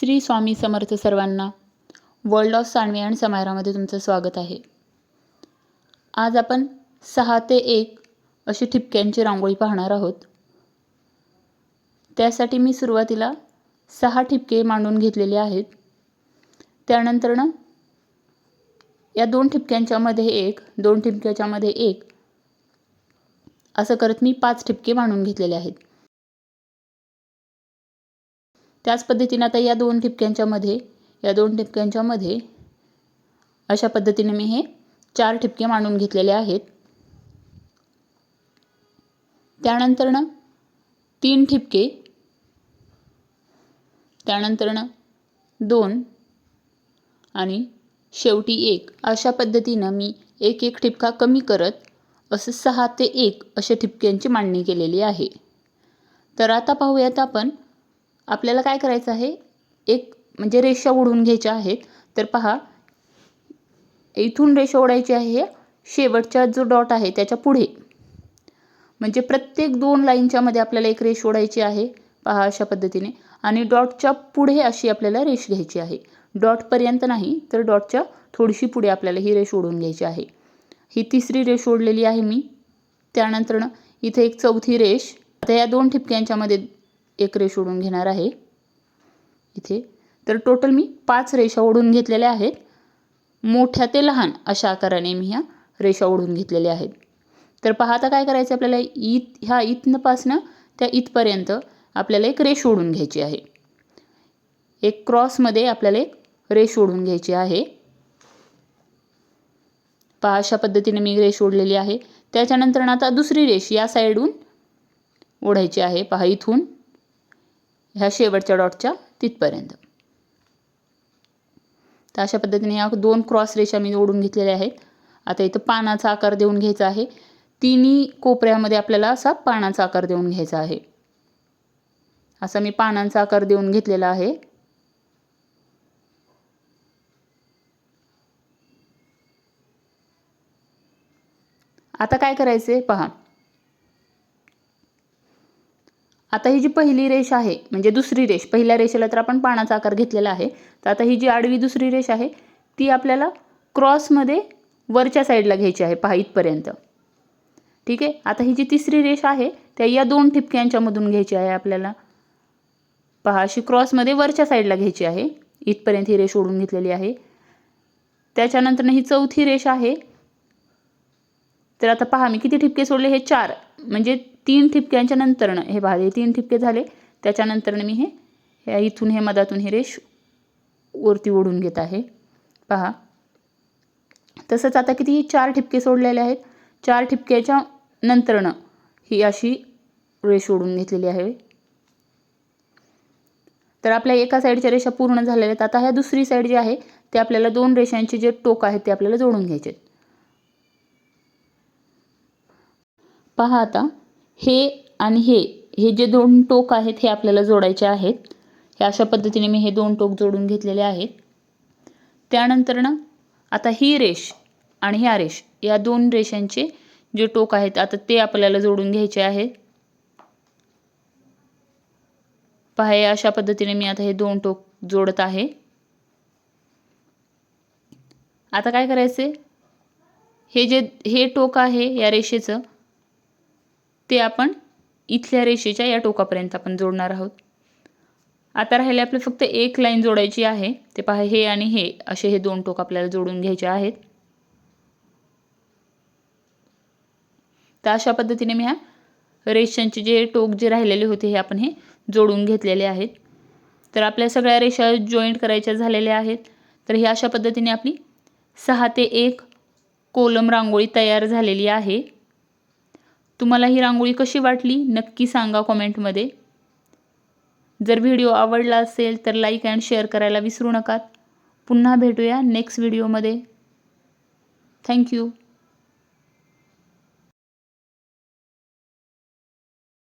श्री स्वामी समर्थ सर्वांना world of Sanvi and समायरामध्ये तुमचं स्वागत आहे. आज आपण सहा ते एक अशी ठिपक्यांची रांगोळी पाहणार आहोत. त्यासाठी मी सुरुवातीला सहा ठिपके मांडून घेतलेले आहेत. त्यानंतरनं या दोन ठिपक्यांच्यामध्ये एक दोन ठिपक्याच्यामध्ये एक असं करत मी पाच ठिपके मांडून घेतलेले आहेत. त्याच पद्धतीने आता या दोन ठिपक्यांच्यामध्ये या दोन ठिपक्यांच्यामध्ये अशा पद्धतीने मी हे चार ठिपके मांडून घेतलेले आहेत. त्यानंतरनं तीन ठिपके त्यानंतरनं दोन आणि शेवटी एक. अशा पद्धतीनं मी एक एक ठिपका कमी करत असं सहा ते एक अशा ठिपक्यांची मांडणी केलेली आहे. तर आता पाहूयात आपण आपल्याला काय करायचं आहे? एक म्हणजे रेषा ओढून घ्यायच्या आहेत. तर पहा इथून रेषा ओढायची आहे. शेवटचा जो डॉट आहे त्याच्या पुढे. म्हणजे प्रत्येक दोन लाईनच्या मध्ये आपल्याला एक रेष ओढायची आहे. पहा अशा पद्धतीने. आणि डॉटच्या पुढे अशी आपल्याला रेष घ्यायची आहे. डॉटपर्यंत नाही तर डॉटच्या थोडीशी पुढे आपल्याला ही रेष ओढून घ्यायची आहे. ही तिसरी रेष ओढलेली आहे मी. त्यानंतरनं इथे एक चौथी रेष. आता या दोन ठिपक्यांच्यामध्ये एक रेष ओढून घेणार आहे. इथे. तर टोटल मी पाच रेषा ओढून घेतलेल्या आहेत. मोठ्या ते लहान अशा आकाराने मी ह्या रेषा ओढून घेतलेल्या आहेत. तर पाहता काय करायचं आपल्याला? इत ह्या इथनपासनं त्या इथपर्यंत आपल्याला एक रेष ओढून घ्यायची आहे. एक क्रॉसमध्ये आपल्याला एक रेष ओढून घ्यायची आहे. पहा अशा पद्धतीने मी रेष ओढलेली आहे. त्याच्यानंतर आता दुसरी रेष या साईडहून ओढायची आहे. पहा इथून ह्या शेवटच्या डॉटच्या तिथपर्यंत. तर अशा पद्धतीने या दोन क्रॉस रेषा मी ओढून घेतलेल्या आहेत. आता इथं पानाचा आकार देऊन घ्यायचा आहे. तिन्ही कोपऱ्यामध्ये आपल्याला असा पानाचा आकार देऊन घ्यायचा आहे. असा मी पानांचा आकार देऊन घेतलेला आहे. आता काय करायचे पहा. आता ही जी पहिली रेष आहे म्हणजे दुसरी रेष पहिल्या रेषेला तर आपण पानाचा आकार घेतलेला आहे तर आता ही जी आडवी दुसरी रेष आहे ती आपल्याला क्रॉसमध्ये वरच्या साईडला घ्यायची आहे पहा इथपर्यंत. ठीक आहे? आता ही जी तिसरी रेष आहे त्या या दोन ठिपक्यांच्यामधून घ्यायची आहे आपल्याला. पहा अशी क्रॉसमध्ये वरच्या साईडला घ्यायची आहे इथपर्यंत ही रेष ओढून घेतलेली आहे. त्याच्यानंतर ही चौथी रेष आहे. तर आता पहा मी किती ठिपके सोडले? हे चार म्हणजे तीन ठिपक्यांच्या नंतरनं हे पहा हे तीन ठिपके झाले. त्याच्यानंतरनं मी हे ह्या इथून हे मधातून हे रेष वरती ओढून घेत आहे. पहा. तसंच आता किती चार ठिपके सोडलेले आहेत. चार ठिपक्याच्या नंतरनं ही अशी रेष ओढून घेतलेली आहे. तर आपल्या एका साईडच्या रेषा पूर्ण झालेल्या आहेत. आता ह्या दुसरी साईड जी आहे ते आपल्याला दोन रेषांचे जे टोक आहेत ते आपल्याला जोडून घ्यायचे पहा आता. हे आणि हे हे जे दोन टोक आहेत हे आपल्याला जोडायचे आहेत. हे अशा पद्धतीने मी हे दोन टोक जोडून घेतलेले आहेत. त्यानंतर ना आता ही रेष आणि ह्या रेष या दोन रेषांचे जे टोक आहेत आता ते आपल्याला जोडून घ्यायचे आहेत. पहा अशा पद्धतीने मी आता हे दोन टोक जोडत आहे. आता काय करायचे? हे जे हे टोक आहे या रेषेचं ते आपण इथल्या रेषेच्या या टोकापर्यंत आपण जोडणार आहोत. आता राहिले आपले फक्त एक लाईन जोडायची आहे. ते पहा हे आणि हे असे हे दोन टोक आपल्याला जोडून घ्यायचे आहेत. तर अशा पद्धतीने मी ह्या रेषांचे जे टोक जे राहिलेले होते हे आपण हे जोडून घेतलेले आहेत. तर आपल्या सगळ्या रेषा जॉईंट करायच्या झालेल्या आहेत. तर ही अशा पद्धतीने आपली सहा ते एक कोलम रांगोळी तयार झालेली आहे. तुम्हाला ही रांगोळी कशी वाटली नक्की सांगा कॉमेंटमध्ये. जर व्हिडिओ आवडला असेल तर लाईक अँड शेअर करायला विसरू नका. पुन्हा भेटूया नेक्स्ट व्हिडिओमध्ये. थँक्यू.